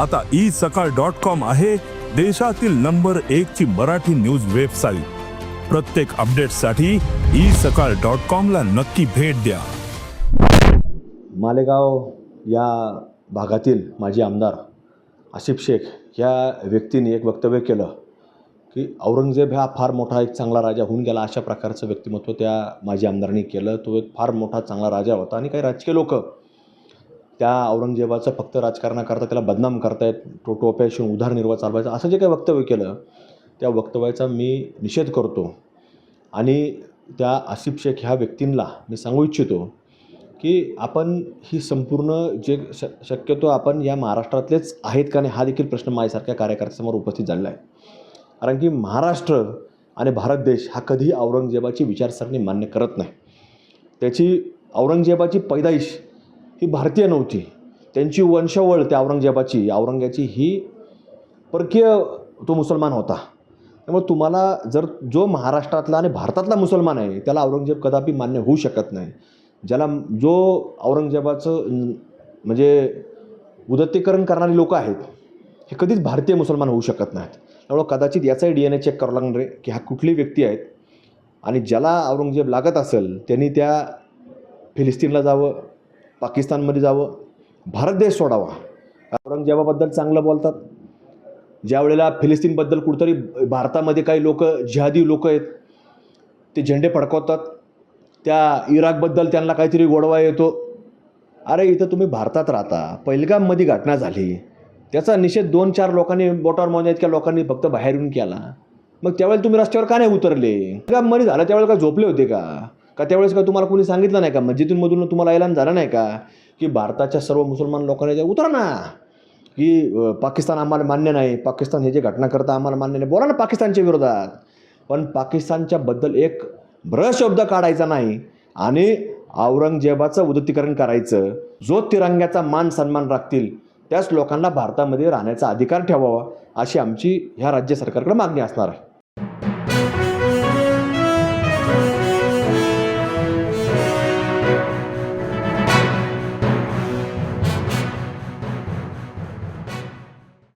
आता ई सकाळ dot com आहे देशातील नंबर एक ची मराठी न्यूज वेबसाईट. प्रत्येक अपडेटसाठी ई सकाळ डॉट कॉम ला नक्की भेट द्या. मालेगाव या भागातील माजी आमदार आसिफ शेख या व्यक्तीने एक वक्तव्य केलं की औरंगजेब हा फार मोठा एक चांगला राजा होऊन गेला अशा प्रकारचं व्यक्तिमत्व त्या माजी आमदारांनी केलं. तो एक फार मोठा चांगला राजा होता आणि काही राजकीय लोक त्या औरंगजेबाचं फक्त राजकारणाकरता त्याला बदनाम करतायत तो टोप्याशी उदारनिर्वाह चालवायचा असं जे काही वक्तव्य केलं त्या वक्तव्याचा मी निषेध करतो. आणि त्या आसिफ शेख ह्या व्यक्तींना मी सांगू इच्छितो की आपण ही संपूर्ण जे श शक्यतो आपण या महाराष्ट्रातलेच आहेत का नाही हा देखील प्रश्न माझ्यासारख्या कार्यकर्त्यासमोर उपस्थित झालेला आहे. कारण की महाराष्ट्र आणि भारत देश हा कधीही औरंगजेबाची विचारसरणी मान्य करत नाही. त्याची औरंगजेबाची पैदाईश ही भारतीय नव्हती. त्यांची वंशावळ त्या औरंगजेबाची औरंग्याची ही परकीय तो मुसलमान होता. त्यामुळे तुम्हाला जर जो महाराष्ट्रातला आणि भारतातला मुसलमान आहे त्याला औरंगजेब कदापि मान्य होऊ शकत नाही. ज्याला जो औरंगजेबाचं म्हणजे उदत्तीकरण करणारी लोक आहेत हे कधीच भारतीय मुसलमान होऊ शकत नाहीत. त्यामुळं कदाचित याचाही डी एन ए चेक करावं लागणार आहे की हा कुठली व्यक्ती आहेत आणि ज्याला औरंगजेब लागत असेल त्यांनी त्या फिलिस्तीनला जावं पाकिस्तानमध्ये जावं भारत देश सोडावा. औरंगजेबाबद्दल चांगलं बोलतात. ज्या वेळेला फिलिस्तीनबद्दल कुठंतरी भारतामध्ये काही लोक जिहादी लोक आहेत ते झेंडे फडकवतात. त्या इराकबद्दल त्यांना काहीतरी गोडवा येतो. अरे इथं तुम्ही भारतात राहता पहिलगाममध्ये घटना झाली. त्याचा निषेध दोन चार लोकांनी बोटावर मोजा इतक्या लोकांनी फक्त बाहेरून केला. मग त्यावेळेला तुम्ही रस्त्यावर का नाही उतरले? पहिलगाममध्ये झालं त्यावेळेला का झोपले होते का? का त्यावेळेस का तुम्हाला कोणी सांगितलं नाही का? मस्जिदींमधून तुम्हाला ऐलान झालं नाही का? की भारताच्या सर्व मुसलमान लोकांनी उतरा ना. की पाकिस्तान आम्हाला मान्य नाही. पाकिस्तान हे जे घटना करता आम्हाला मान्य नाही. बोला ना पाकिस्तानच्या विरोधात. पण पाकिस्तानच्या बद्दल एक भ्र शब्द काढायचा नाही. आणि औरंगजेबाचं उदतीकरण करायचं. जो तिरंग्याचा मान सन्मान राखतील त्याच लोकांना भारतामध्ये राहण्याचा अधिकार ठेवावा अशी आमची ह्या राज्य सरकारकडे मागणी असणार आहे.